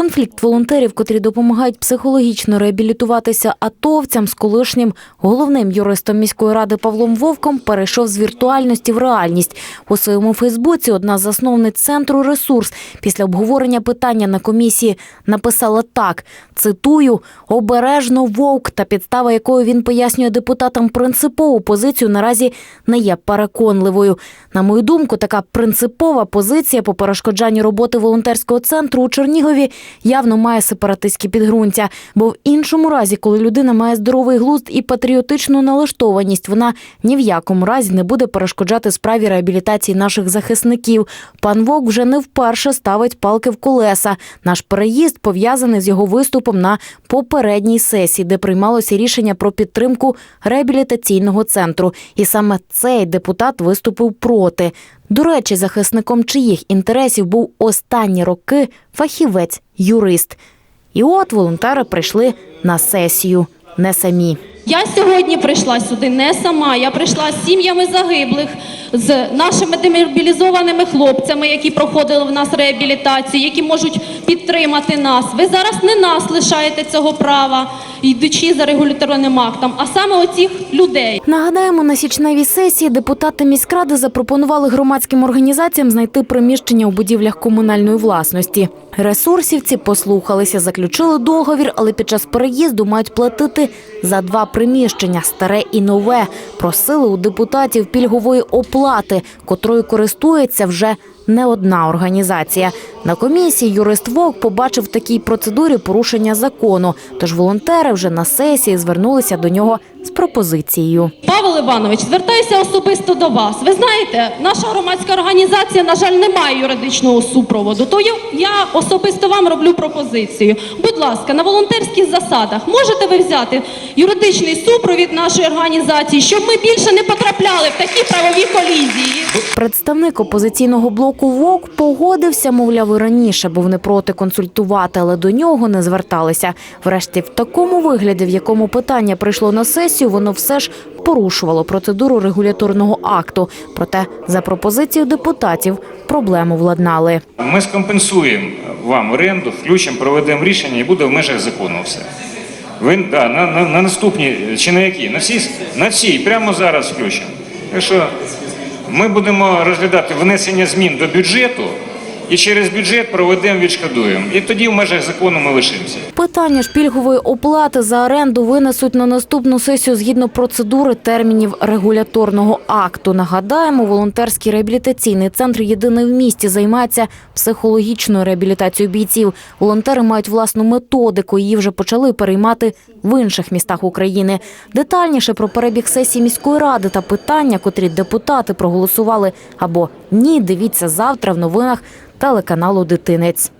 Конфлікт волонтерів, котрі допомагають психологічно реабілітуватися атовцям з колишнім головним юристом міської ради Павлом Вовком перейшов з віртуальності в реальність. У своєму Фейсбуці одна з засновниць центру ресурс після обговорення питання на комісії написала так: цитую обережно вовк, та підстава якою він пояснює депутатам принципову позицію наразі не є переконливою. На мою думку, така принципова позиція по перешкоджанню роботи волонтерського центру у Чернігові явно має сепаратистські підґрунтя. Бо в іншому разі, коли людина має здоровий глузд і патріотичну налаштованість, вона ні в якому разі не буде перешкоджати справі реабілітації наших захисників. Пан Вовк вже не вперше ставить палки в колеса. Наш переїзд пов'язаний з його виступом на попередній сесії, де приймалося рішення про підтримку реабілітаційного центру. І саме цей депутат виступив проти. До речі, захисником чиїх інтересів був останні роки фахівець юрист. І от волонтери прийшли на сесію не самі. Я сьогодні прийшла сюди не сама. Я прийшла з сім'ями загиблих, з нашими демобілізованими хлопцями, які проходили в нас реабілітацію, які можуть підтримати нас. Ви зараз не нас лишаєте цього права, йдучи за регуляторним актом, а саме оцих людей. Нагадаємо, на січневій сесії депутати міськради запропонували громадським організаціям знайти приміщення у будівлях комунальної власності. Ресурсівці послухалися, заключили договір, але під час переїзду мають платити за два приміщення старе і нове. Просили у депутатів пільгової оплати, котрою користується вже не одна організація. На комісії юрист Вовк побачив в такій процедурі порушення закону. Тож волонтери вже на сесії звернулися до нього з пропозицією. Іванович, звертаюся особисто до вас. Ви знаєте, наша громадська організація, на жаль, не має юридичного супроводу. То я особисто вам роблю пропозицію. Будь ласка, на волонтерських засадах можете ви взяти юридичний супровід нашої організації, щоб ми більше не потрапляли в такі правові колізії. Представник опозиційного блоку ВОК погодився, мовляв, і раніше був не проти консультувати, але до нього не зверталися. Врешті, в такому вигляді, в якому питання прийшло на сесію, воно все ж порушувало процедуру регуляторного акту. Проте, за пропозицією депутатів, проблему владнали. Ми скомпенсуємо вам оренду, включимо, проведемо рішення і буде в межах закону все. Ви да, на, на, на наступні чи на які? На всі, на всі, прямо зараз включимо. Так ми будемо розглядати внесення змін до бюджету і через бюджет проведемо відшкодуємо. І тоді в межах закону ми лишимося. Питання ж пільгової оплати за оренду винесуть на наступну сесію згідно процедури термінів регуляторного акту. Нагадаємо, волонтерський реабілітаційний центр єдиний в місті займається психологічною реабілітацією бійців. Волонтери мають власну методику. Її вже почали переймати в інших містах України. Детальніше про перебіг сесії міської ради та питання, котрі депутати проголосували або ні. Дивіться завтра в новинах телеканалу Дитинець.